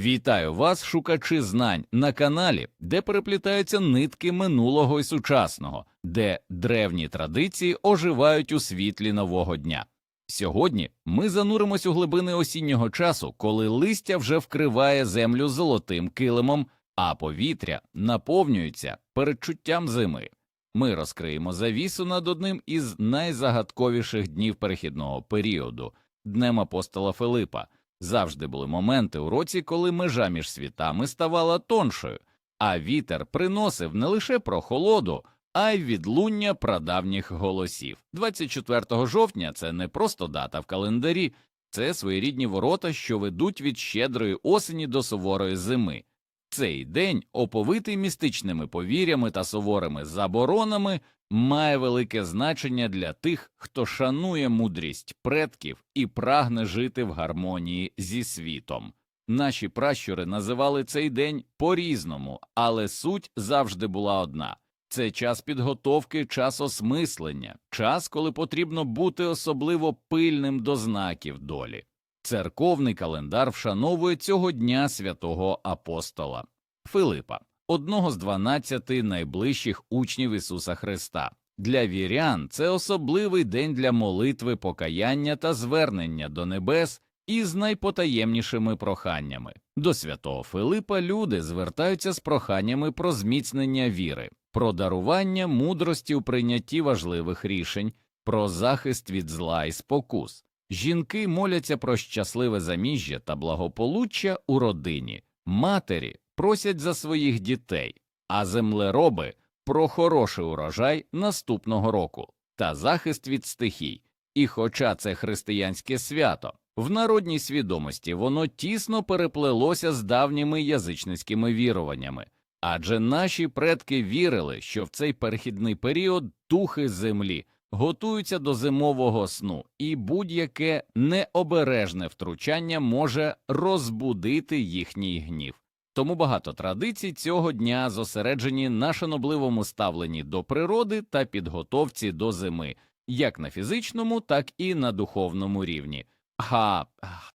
Вітаю вас, шукачі знань, на каналі, де переплітаються нитки минулого і сучасного, де древні традиції оживають у світлі нового дня. Сьогодні ми зануримось у глибини осіннього часу, коли листя вже вкриває землю золотим килимом, а повітря наповнюється передчуттям зими. Ми розкриємо завісу над одним із найзагадковіших днів перехідного періоду днем апостола Филипа. Завжди були моменти у році, коли межа між світами ставала тоншою, а вітер приносив не лише прохолоду, а й відлуння прадавніх голосів. 24 жовтня це не просто дата в календарі, це своєрідні ворота, що ведуть від щедрої осені до суворої зими. Цей день, оповитий містичними повір'ями та суворими заборонами, має велике значення для тих, хто шанує мудрість предків і прагне жити в гармонії зі світом. Наші пращури називали цей день по-різному, але суть завжди була одна це час підготовки, час осмислення, час, коли потрібно бути особливо пильним до знаків долі. Церковний календар вшановує цього дня святого апостола Филипа, одного з дванадцяти найближчих учнів Ісуса Христа. Для вірян це особливий день для молитви, покаяння та звернення до небес із найпотаємнішими проханнями. До святого Филипа люди звертаються з проханнями про зміцнення віри, про дарування мудрості у прийнятті важливих рішень, про захист від зла і спокус. Жінки моляться про щасливе заміжжя та благополуччя у родині, матері просять за своїх дітей, а землероби про хороший урожай наступного року та захист від стихій. І хоча це християнське свято, в народній свідомості воно тісно переплелося з давніми язичницькими віруваннями, адже наші предки вірили, що в цей перехідний період духи землі готуються до зимового сну, і будь-яке необережне втручання може розбудити їхній гнів. Тому багато традицій цього дня зосереджені на шанобливому ставленні до природи та підготовці до зими, як на фізичному, так і на духовному рівні. Ага,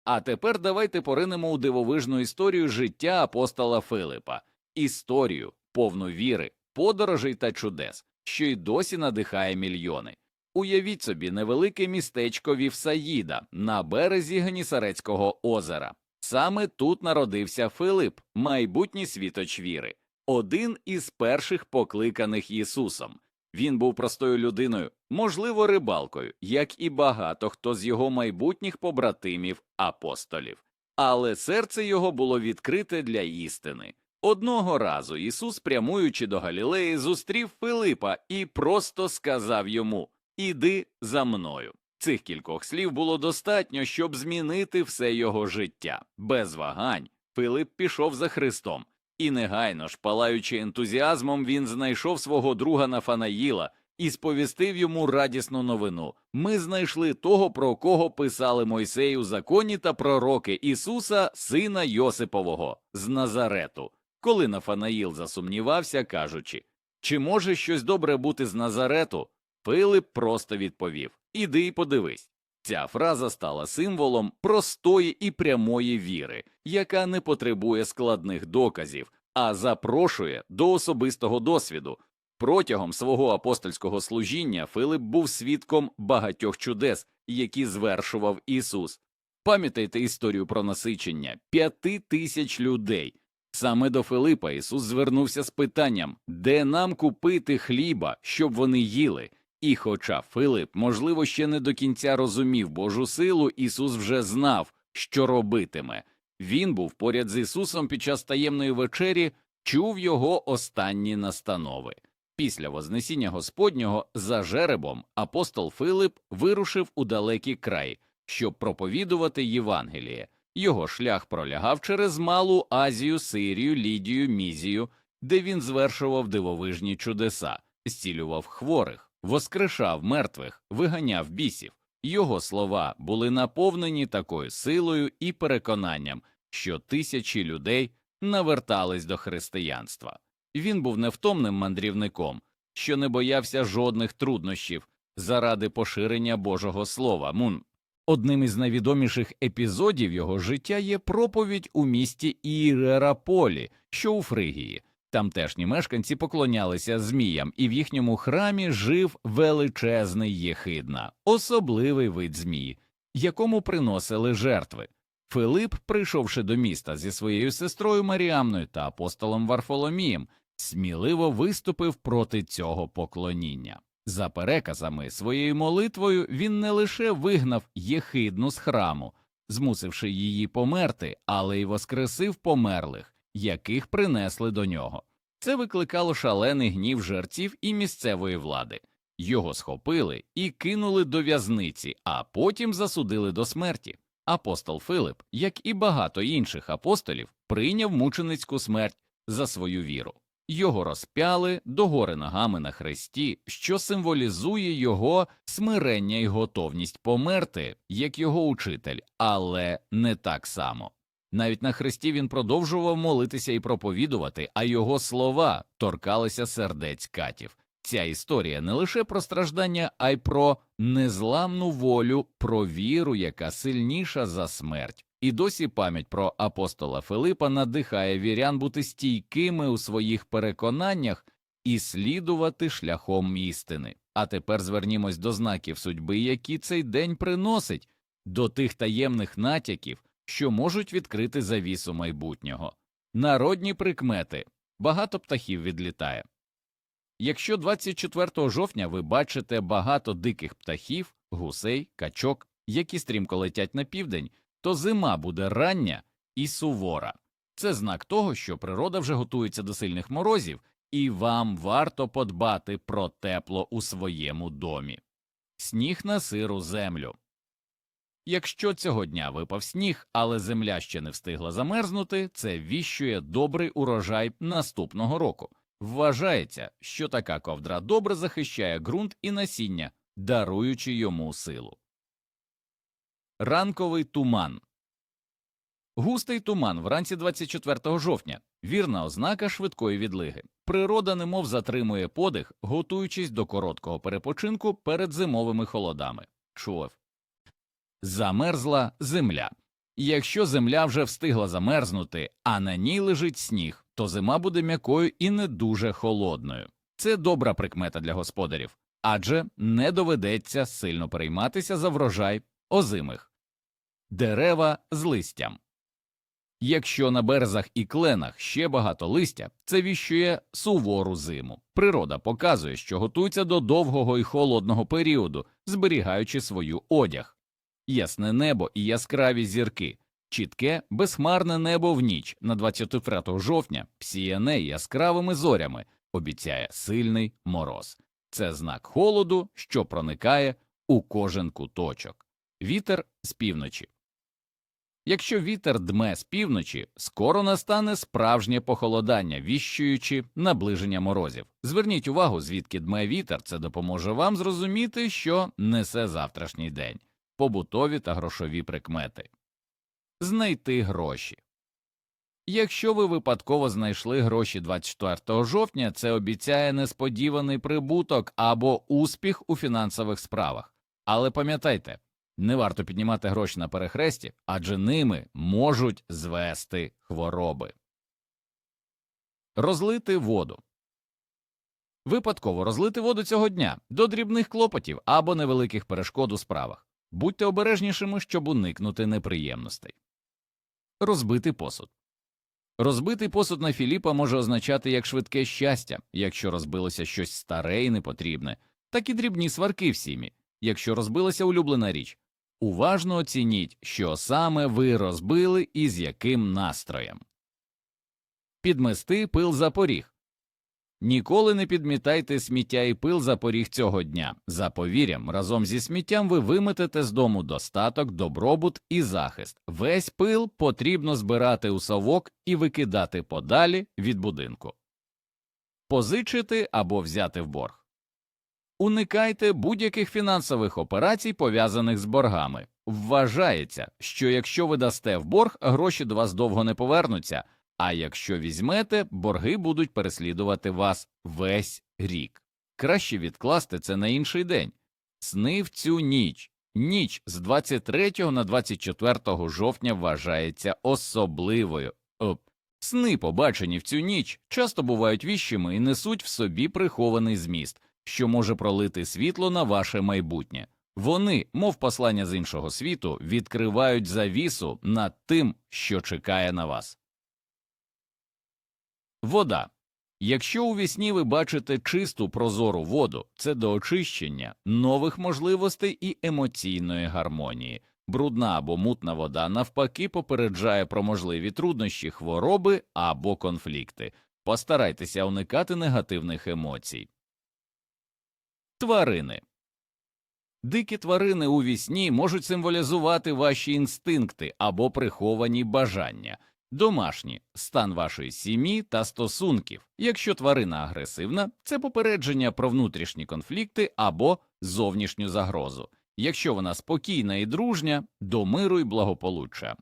а тепер давайте поринемо у дивовижну історію життя апостола Филипа, історію, повну віри, подорожей та чудес, що й досі надихає мільйони. Уявіть собі невелике містечко Вівсаїда на березі Генісарецького озера. Саме тут народився Филип, майбутній світоч віри, один із перших покликаних Ісусом. Він був простою людиною, можливо, рибалкою, як і багато хто з його майбутніх побратимів апостолів. Але серце його було відкрите для істини. Одного разу Ісус, прямуючи до Галілеї, зустрів Филипа і просто сказав йому Іди за мною. Цих кількох слів було достатньо, щоб змінити все його життя. Без вагань Филип пішов за Христом, і негайно ж, палаючи ентузіазмом, він знайшов свого друга Нафанаїла і сповістив йому радісну новину. Ми знайшли того, про кого писали Мойсей у законі та пророки Ісуса, сина Йосипового, з Назарету. Коли Нафанаїл засумнівався, кажучи, чи може щось добре бути з Назарету? Филип просто відповів Іди і подивись. Ця фраза стала символом простої і прямої віри, яка не потребує складних доказів, а запрошує до особистого досвіду. Протягом свого апостольського служіння Филип був свідком багатьох чудес, які звершував Ісус. Пам'ятайте історію про насичення п'яти тисяч людей. Саме до Филипа Ісус звернувся з питанням, де нам купити хліба, щоб вони їли. І, хоча Филип, можливо, ще не до кінця розумів Божу силу, Ісус вже знав, що робитиме. Він був поряд з Ісусом під час таємної вечері, чув його останні настанови. Після Вознесіння Господнього за жеребом апостол Филип вирушив у далекий край, щоб проповідувати Євангеліє. Його шлях пролягав через Малу Азію, Сирію, Лідію, Мізію, де він звершував дивовижні чудеса, зцілював хворих воскрешав мертвих, виганяв бісів. Його слова були наповнені такою силою і переконанням, що тисячі людей навертались до християнства. Він був невтомним мандрівником, що не боявся жодних труднощів заради поширення Божого Слова. Мун Одним із найвідоміших епізодів його життя є проповідь у місті Ірераполі, що у Фригії. Тамтешні мешканці поклонялися зміям, і в їхньому храмі жив величезний єхидна, особливий вид змії, якому приносили жертви. Филип, прийшовши до міста зі своєю сестрою Маріамною та апостолом Варфоломієм, сміливо виступив проти цього поклоніння. За переказами своєю молитвою він не лише вигнав єхидну з храму, змусивши її померти, але й воскресив померлих, яких принесли до нього. Це викликало шалений гнів жерців і місцевої влади. Його схопили і кинули до в'язниці, а потім засудили до смерті. Апостол Филип, як і багато інших апостолів, прийняв мученицьку смерть за свою віру. Його розпяли догори ногами на хресті, що символізує його смирення і готовність померти, як його учитель, але не так само. Навіть на хресті він продовжував молитися і проповідувати, а його слова торкалися сердець катів. Ця історія не лише про страждання, а й про незламну волю, про віру, яка сильніша за смерть. І досі пам'ять про апостола Филипа надихає вірян бути стійкими у своїх переконаннях і слідувати шляхом істини. А тепер звернімось до знаків судьби, які цей день приносить, до тих таємних натяків, що можуть відкрити завісу майбутнього. Народні прикмети багато птахів відлітає. Якщо 24 жовтня ви бачите багато диких птахів, гусей, качок, які стрімко летять на південь, то зима буде рання і сувора. Це знак того, що природа вже готується до сильних морозів, і вам варто подбати про тепло у своєму домі. Сніг на сиру землю. Якщо цього дня випав сніг, але земля ще не встигла замерзнути, це віщує добрий урожай наступного року. Вважається, що така ковдра добре захищає ґрунт і насіння, даруючи йому силу. Ранковий туман Густий туман вранці 24 жовтня вірна ознака швидкої відлиги. Природа немов затримує подих, готуючись до короткого перепочинку перед зимовими холодами. Чув. Замерзла земля. Якщо земля вже встигла замерзнути, а на ній лежить сніг, то зима буде м'якою і не дуже холодною. Це добра прикмета для господарів, адже не доведеться сильно перейматися за врожай озимих дерева з листям. Якщо на березах і кленах ще багато листя, це віщує сувору зиму. Природа показує, що готується до довгого і холодного періоду, зберігаючи свою одяг. Ясне небо і яскраві зірки, чітке, безхмарне небо в ніч на 23 жовтня, всіяне яскравими зорями, обіцяє сильний мороз. Це знак холоду, що проникає у кожен куточок. Вітер з півночі. Якщо вітер дме з півночі, скоро настане справжнє похолодання, віщуючи наближення морозів. Зверніть увагу, звідки дме вітер, це допоможе вам зрозуміти, що несе завтрашній день, побутові та грошові прикмети. Знайти гроші. Якщо ви випадково знайшли гроші 24 жовтня, це обіцяє несподіваний прибуток або успіх у фінансових справах. Але пам'ятайте, не варто піднімати гроші на перехресті, адже ними можуть звести хвороби. Розлити воду. Випадково розлити воду цього дня до дрібних клопотів або невеликих перешкод у справах. Будьте обережнішими, щоб уникнути неприємностей. Розбити посуд. Розбитий посуд на Філіпа може означати як швидке щастя, якщо розбилося щось старе і непотрібне, так і дрібні сварки в сім'ї, якщо розбилася улюблена річ. Уважно оцініть, що саме ви розбили і з яким настроєм. Підмести пил за поріг. Ніколи не підмітайте сміття і пил за поріг цього дня. За повір'ям, разом зі сміттям ви виметете з дому достаток, добробут і захист. Весь пил потрібно збирати у совок і викидати подалі від будинку. Позичити або взяти в борг. Уникайте будь-яких фінансових операцій, пов'язаних з боргами. Вважається, що якщо ви дасте в борг, гроші до вас довго не повернуться, а якщо візьмете, борги будуть переслідувати вас весь рік. Краще відкласти це на інший день. Сни в цю ніч. Ніч з 23 на 24 жовтня вважається особливою. О, сни, побачені в цю ніч, часто бувають віщими і несуть в собі прихований зміст, що може пролити світло на ваше майбутнє. Вони, мов послання з іншого світу, відкривають завісу над тим, що чекає на вас. Вода. Якщо у вісні ви бачите чисту прозору воду, це до очищення, нових можливостей і емоційної гармонії. Брудна або мутна вода навпаки попереджає про можливі труднощі, хвороби або конфлікти. Постарайтеся уникати негативних емоцій. Тварини Дикі тварини у вісні можуть символізувати ваші інстинкти або приховані бажання, домашні стан вашої сім'ї та стосунків. Якщо тварина агресивна, це попередження про внутрішні конфлікти або зовнішню загрозу. Якщо вона спокійна і дружня, до миру й благополуччя.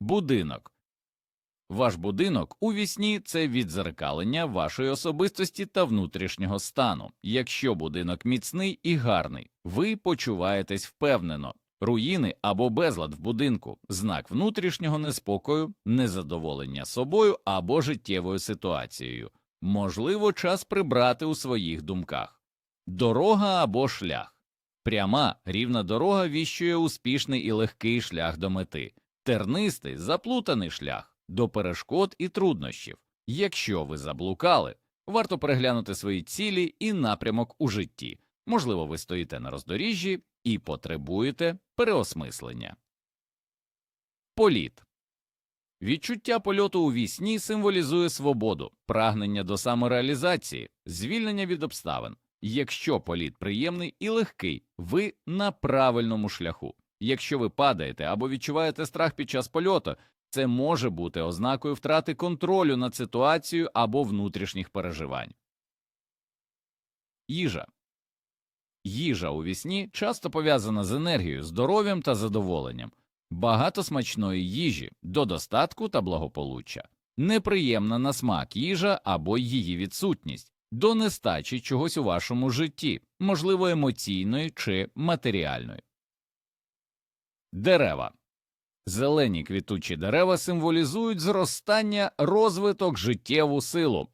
Будинок ваш будинок у вісні це відзеркалення вашої особистості та внутрішнього стану. Якщо будинок міцний і гарний, ви почуваєтесь впевнено. Руїни або безлад в будинку, знак внутрішнього неспокою, незадоволення собою або життєвою ситуацією. Можливо, час прибрати у своїх думках. Дорога або шлях. Пряма рівна дорога віщує успішний і легкий шлях до мети, тернистий, заплутаний шлях до перешкод і труднощів. Якщо ви заблукали, варто переглянути свої цілі і напрямок у житті. Можливо, ви стоїте на роздоріжжі і потребуєте переосмислення. Політ відчуття польоту у вісні символізує свободу, прагнення до самореалізації, звільнення від обставин. Якщо політ приємний і легкий, ви на правильному шляху. Якщо ви падаєте або відчуваєте страх під час польоту, це може бути ознакою втрати контролю над ситуацією або внутрішніх переживань. Їжа Їжа у вісні часто пов'язана з енергією, здоров'ям та задоволенням, багато смачної їжі до достатку та благополуччя, неприємна на смак їжа або її відсутність, до нестачі чогось у вашому житті, можливо, емоційної чи матеріальної. Дерева. Зелені квітучі дерева символізують зростання, розвиток, життєву силу,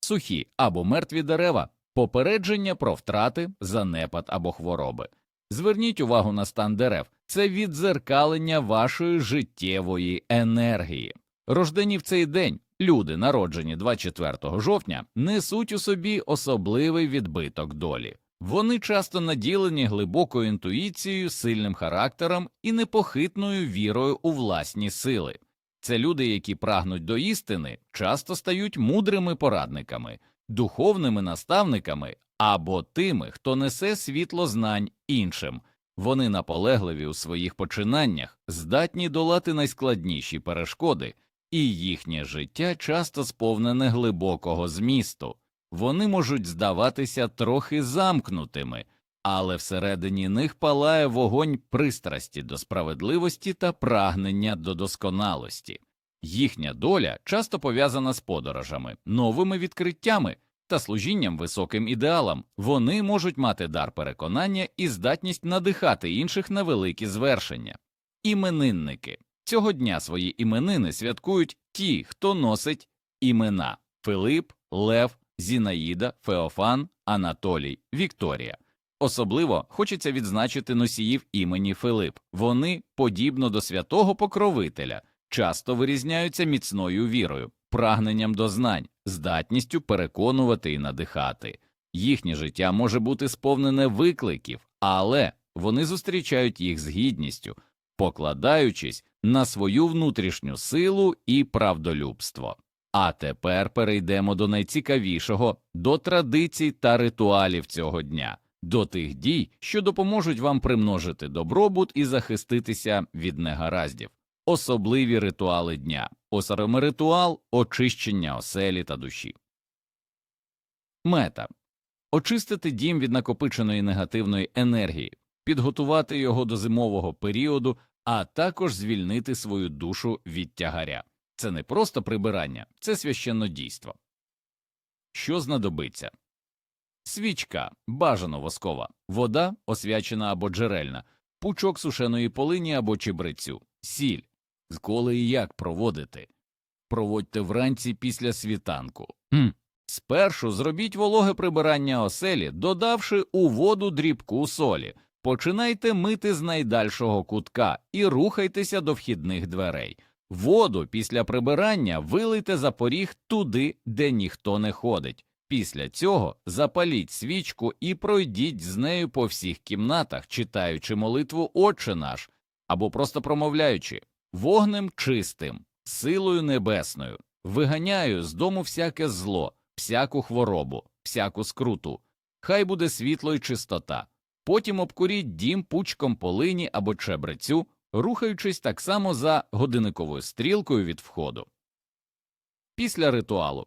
сухі або мертві дерева попередження про втрати, занепад або хвороби. Зверніть увагу на стан дерев це віддзеркалення вашої життєвої енергії. Рождені в цей день люди, народжені 24 жовтня, несуть у собі особливий відбиток долі. Вони часто наділені глибокою інтуїцією, сильним характером і непохитною вірою у власні сили. Це люди, які прагнуть до істини, часто стають мудрими порадниками, духовними наставниками або тими, хто несе світло знань іншим. Вони наполегливі у своїх починаннях, здатні долати найскладніші перешкоди, і їхнє життя часто сповнене глибокого змісту. Вони можуть здаватися трохи замкнутими, але всередині них палає вогонь пристрасті до справедливості та прагнення до досконалості. Їхня доля часто пов'язана з подорожами, новими відкриттями та служінням високим ідеалам. Вони можуть мати дар переконання і здатність надихати інших на великі звершення. Іменинники цього дня свої іменини святкують ті, хто носить імена Филип, Лев, Зінаїда, Феофан, Анатолій, Вікторія. Особливо хочеться відзначити носіїв імені Филип. Вони, подібно до святого покровителя, часто вирізняються міцною вірою, прагненням до знань, здатністю переконувати і надихати. Їхнє життя може бути сповнене викликів, але вони зустрічають їх з гідністю, покладаючись на свою внутрішню силу і правдолюбство. А тепер перейдемо до найцікавішого до традицій та ритуалів цього дня, до тих дій, що допоможуть вам примножити добробут і захиститися від негараздів, особливі ритуали дня, осарами ритуал очищення оселі та душі. Мета очистити дім від накопиченої негативної енергії, підготувати його до зимового періоду, а також звільнити свою душу від тягаря. Це не просто прибирання, це священнодійство. Що знадобиться? свічка бажано воскова, вода освячена або джерельна, пучок сушеної полині або чебрецю, сіль. Коли і як проводити? Проводьте вранці після світанку. Хм. Спершу зробіть вологе прибирання оселі, додавши у воду дрібку солі. Починайте мити з найдальшого кутка і рухайтеся до вхідних дверей. Воду після прибирання вилийте за поріг туди, де ніхто не ходить. Після цього запаліть свічку і пройдіть з нею по всіх кімнатах, читаючи молитву Отче наш або просто промовляючи вогнем чистим, силою небесною, виганяю з дому всяке зло, всяку хворобу, всяку скруту. Хай буде світло і чистота. Потім обкуріть дім пучком полині або чебрецю, рухаючись так само за годинниковою стрілкою від входу. Після ритуалу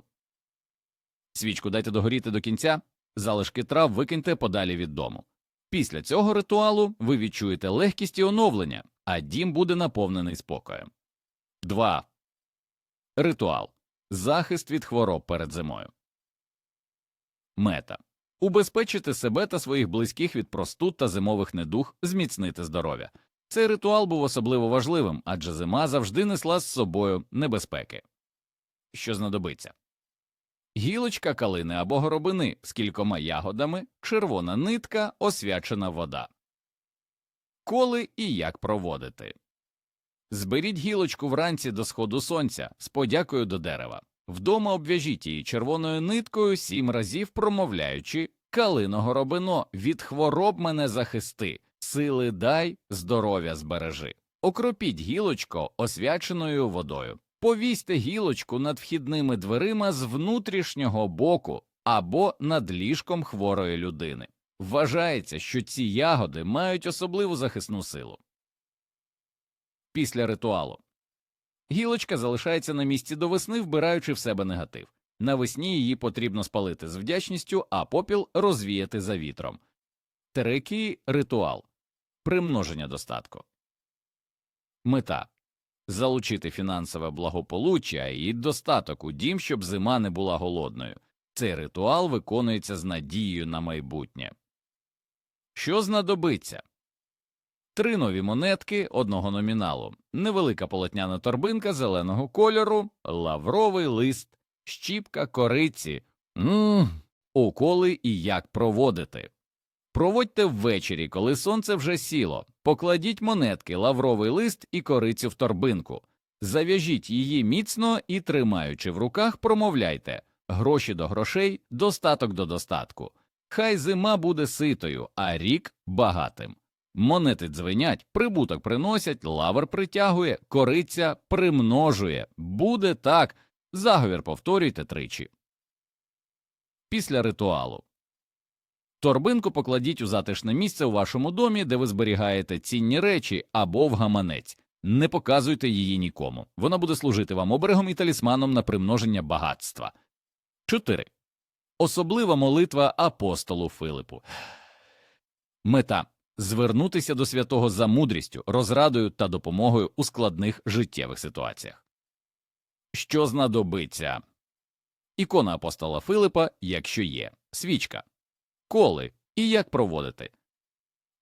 свічку дайте догоріти до кінця, залишки трав викиньте подалі від дому. Після цього ритуалу ви відчуєте легкість і оновлення, а дім буде наповнений спокоєм. 2. Ритуал захист від хвороб перед зимою. Мета убезпечити себе та своїх близьких від простуд та зимових недуг, зміцнити здоров'я. Цей ритуал був особливо важливим, адже зима завжди несла з собою небезпеки. Що знадобиться гілочка калини або горобини з кількома ягодами, червона нитка, освячена вода. Коли і як проводити. Зберіть гілочку вранці до сходу сонця з подякою до дерева. Вдома обв'яжіть її червоною ниткою сім разів промовляючи Калино горобино, від хвороб мене захисти, сили дай, здоров'я збережи. Окропіть гілочко освяченою водою. Повісьте гілочку над вхідними дверима з внутрішнього боку або над ліжком хворої людини. Вважається, що ці ягоди мають особливу захисну силу. Після ритуалу гілочка залишається на місці до весни, вбираючи в себе негатив. Навесні її потрібно спалити з вдячністю, а попіл розвіяти за вітром. Третій ритуал примноження достатку. Мета залучити фінансове благополуччя і достаток у дім, щоб зима не була голодною. Цей ритуал виконується з надією на майбутнє. Що знадобиться? Три нові монетки одного номіналу, невелика полотняна торбинка зеленого кольору, лавровий лист, щіпка кориці, Ммм, уколи і як проводити. Проводьте ввечері, коли сонце вже сіло, покладіть монетки, лавровий лист і корицю в торбинку, зав'яжіть її міцно і, тримаючи в руках, промовляйте гроші до грошей, достаток до достатку. Хай зима буде ситою, а рік багатим. Монети дзвенять, прибуток приносять, лавр притягує, кориця примножує. Буде так. Заговір повторюйте тричі. Після ритуалу торбинку покладіть у затишне місце у вашому домі, де ви зберігаєте цінні речі або в гаманець. Не показуйте її нікому. Вона буде служити вам оберегом і талісманом на примноження багатства. 4. Особлива молитва апостолу Филипу. Мета звернутися до святого за мудрістю, розрадою та допомогою у складних життєвих ситуаціях. Що знадобиться? Ікона апостола Филипа, якщо є, свічка, коли і як проводити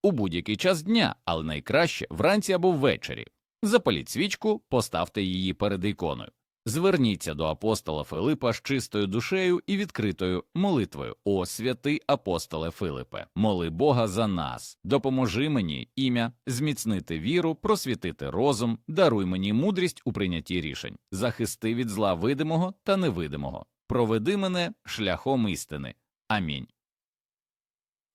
у будь-який час дня, але найкраще вранці або ввечері. Запаліть свічку, поставте її перед іконою. Зверніться до апостола Филипа з чистою душею і відкритою молитвою. О святий апостоле Филипе, моли Бога за нас, допоможи мені ім'я, зміцнити віру, просвітити розум, даруй мені мудрість у прийнятті рішень, захисти від зла видимого та невидимого, проведи мене шляхом істини. Амінь.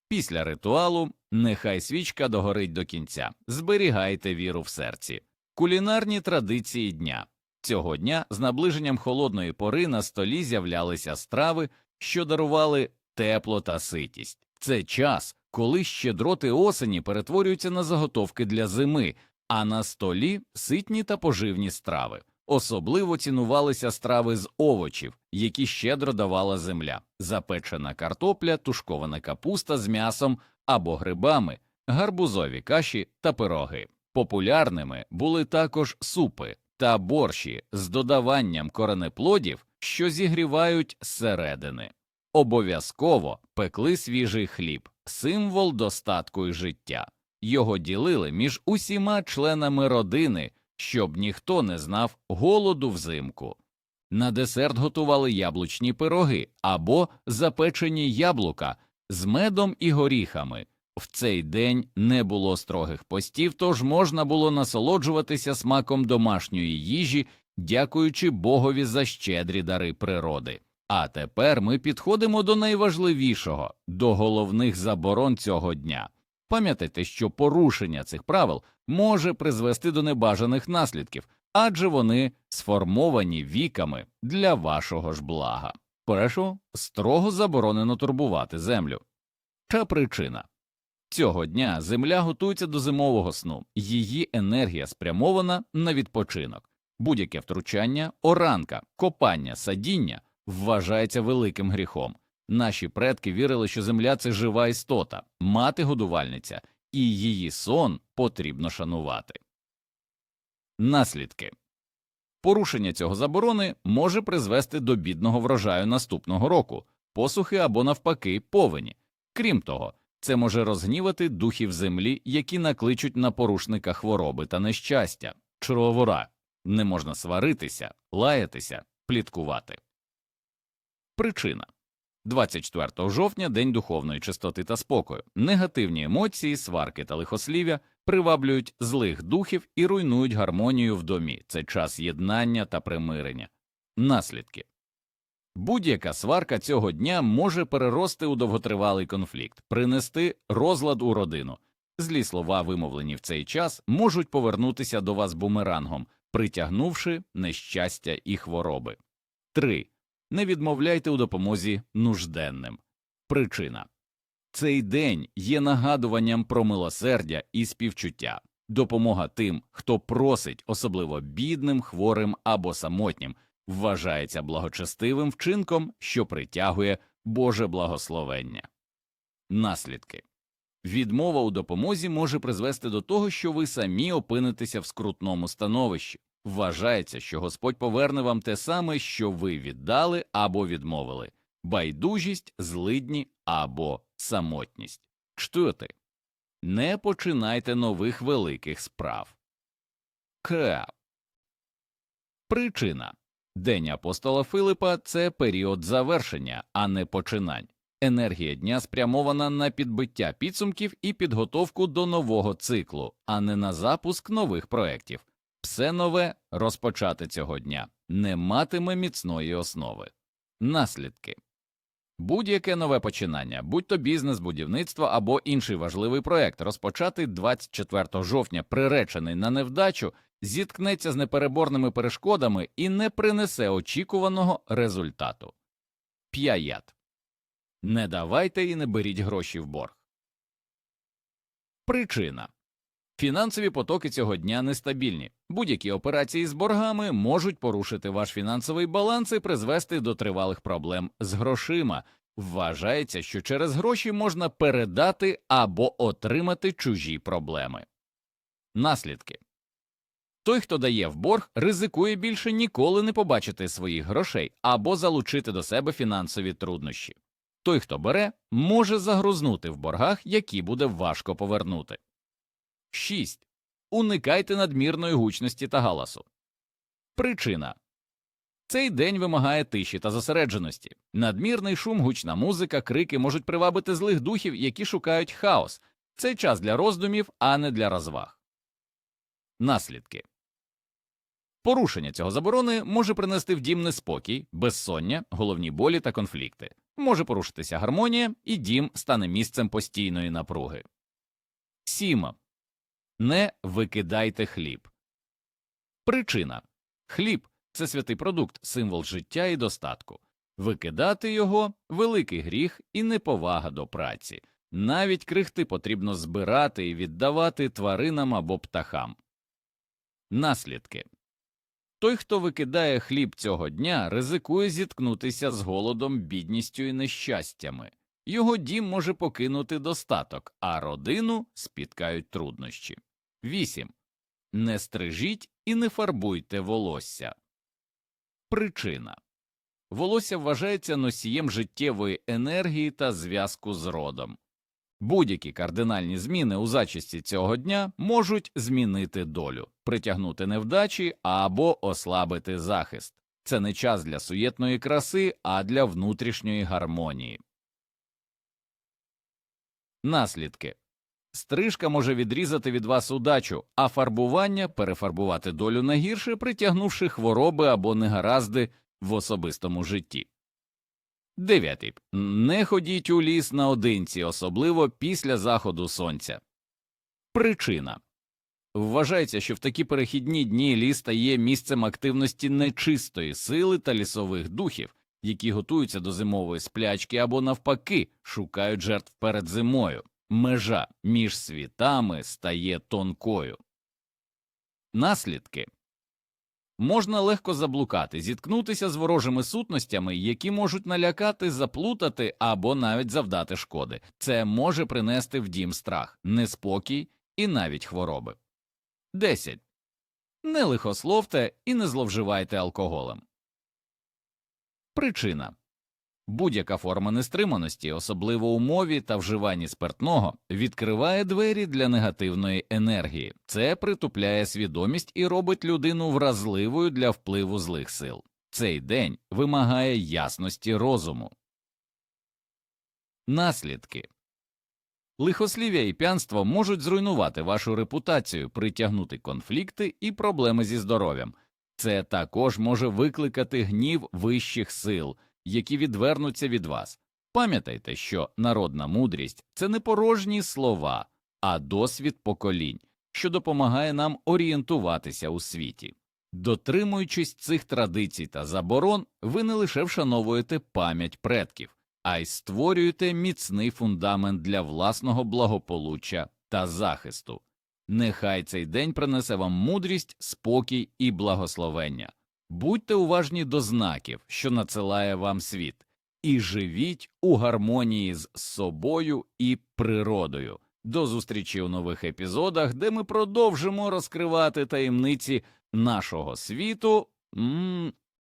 Після ритуалу нехай свічка догорить до кінця. Зберігайте віру в серці. Кулінарні традиції дня. Цього дня з наближенням холодної пори на столі з'являлися страви, що дарували тепло та ситість. Це час, коли щедроти осені перетворюються на заготовки для зими, а на столі ситні та поживні страви. Особливо цінувалися страви з овочів, які щедро давала земля, запечена картопля, тушкована капуста з м'ясом або грибами, гарбузові каші та пироги. Популярними були також супи та борщі з додаванням коренеплодів, що зігрівають зсередини. обов'язково пекли свіжий хліб, символ достатку і життя. Його ділили між усіма членами родини, щоб ніхто не знав голоду взимку. На десерт готували яблучні пироги або запечені яблука з медом і горіхами. В цей день не було строгих постів, тож можна було насолоджуватися смаком домашньої їжі, дякуючи Богові за щедрі дари природи. А тепер ми підходимо до найважливішого до головних заборон цього дня. Пам'ятайте, що порушення цих правил може призвести до небажаних наслідків, адже вони сформовані віками для вашого ж блага. Першого строго заборонено турбувати землю. Та причина цього дня земля готується до зимового сну, її енергія спрямована на відпочинок. Будь-яке втручання, оранка, копання, садіння вважається великим гріхом. Наші предки вірили, що земля це жива істота, мати годувальниця, і її сон потрібно шанувати. Наслідки порушення цього заборони може призвести до бідного врожаю наступного року, посухи або навпаки повені. Крім того, це може розгнівати духів землі, які накличуть на порушника хвороби та нещастя, чровора. Не можна сваритися, лаятися, пліткувати. Причина 24 жовтня День духовної чистоти та спокою. Негативні емоції, сварки та лихослів'я приваблюють злих духів і руйнують гармонію в домі. Це час єднання та примирення. Наслідки будь-яка сварка цього дня може перерости у довготривалий конфлікт, принести розлад у родину. Злі слова, вимовлені в цей час, можуть повернутися до вас бумерангом, притягнувши нещастя і хвороби. 3. Не відмовляйте у допомозі нужденним. Причина цей день є нагадуванням про милосердя і співчуття, допомога тим, хто просить, особливо бідним, хворим або самотнім, вважається благочестивим вчинком, що притягує Боже благословення. Наслідки відмова у допомозі може призвести до того, що ви самі опинитеся в скрутному становищі. Вважається, що Господь поверне вам те саме, що ви віддали або відмовили байдужість, злидні або самотність. Четверте. Не починайте нових великих справ. К. Причина День апостола Филипа це період завершення, а не починань. Енергія дня спрямована на підбиття підсумків і підготовку до нового циклу, а не на запуск нових проєктів. Все нове розпочати цього дня не матиме міцної основи. Наслідки будь-яке нове починання, будь то бізнес, будівництво або інший важливий проект, розпочати 24 жовтня, приречений на невдачу, зіткнеться з непереборними перешкодами і не принесе очікуваного результату. П'ят. Не давайте і не беріть гроші в борг. Причина Фінансові потоки цього дня нестабільні. Будь-які операції з боргами можуть порушити ваш фінансовий баланс і призвести до тривалих проблем з грошима. Вважається, що через гроші можна передати або отримати чужі проблеми. Наслідки той, хто дає в борг, ризикує більше ніколи не побачити своїх грошей або залучити до себе фінансові труднощі. Той, хто бере, може загрузнути в боргах, які буде важко повернути. 6. Уникайте надмірної гучності та галасу. Причина цей день вимагає тиші та зосередженості. Надмірний шум, гучна музика, крики можуть привабити злих духів, які шукають хаос. Це час для роздумів, а не для розваг. Наслідки порушення цього заборони може принести в дім неспокій, безсоння, головні болі та конфлікти. Може порушитися гармонія, і дім стане місцем постійної напруги. 7. Не викидайте хліб. Причина хліб це святий продукт, символ життя і достатку. Викидати його великий гріх і неповага до праці. Навіть крихти потрібно збирати і віддавати тваринам або птахам. Наслідки той, хто викидає хліб цього дня, ризикує зіткнутися з голодом, бідністю і нещастями. Його дім може покинути достаток, а родину спіткають труднощі. 8. Не стрижіть і не фарбуйте волосся. Причина волосся вважається носієм життєвої енергії та зв'язку з родом. Будь-які кардинальні зміни у зачісті цього дня можуть змінити долю, притягнути невдачі або ослабити захист. Це не час для суєтної краси, а для внутрішньої гармонії. Наслідки Стрижка може відрізати від вас удачу, а фарбування перефарбувати долю на гірше, притягнувши хвороби або негаразди в особистому житті. Дев'ятий. Не ходіть у ліс наодинці, особливо після заходу сонця. Причина Вважається, що в такі перехідні дні ліс стає місцем активності нечистої сили та лісових духів, які готуються до зимової сплячки або, навпаки, шукають жертв перед зимою. Межа між світами стає тонкою. Наслідки можна легко заблукати, зіткнутися з ворожими сутностями, які можуть налякати, заплутати або навіть завдати шкоди. Це може принести в дім страх, неспокій і навіть хвороби. 10. Не лихословте і не зловживайте алкоголем. Причина Будь-яка форма нестриманості, особливо у мові та вживанні спиртного, відкриває двері для негативної енергії. Це притупляє свідомість і робить людину вразливою для впливу злих сил. Цей день вимагає ясності розуму. Наслідки Лихослів'я і п'янство можуть зруйнувати вашу репутацію, притягнути конфлікти і проблеми зі здоров'ям. Це також може викликати гнів вищих сил, які відвернуться від вас. Пам'ятайте, що народна мудрість це не порожні слова, а досвід поколінь, що допомагає нам орієнтуватися у світі. Дотримуючись цих традицій та заборон, ви не лише вшановуєте пам'ять предків, а й створюєте міцний фундамент для власного благополуччя та захисту. Нехай цей день принесе вам мудрість, спокій і благословення. Будьте уважні до знаків, що надсилає вам світ, і живіть у гармонії з собою і природою. До зустрічі у нових епізодах, де ми продовжимо розкривати таємниці нашого світу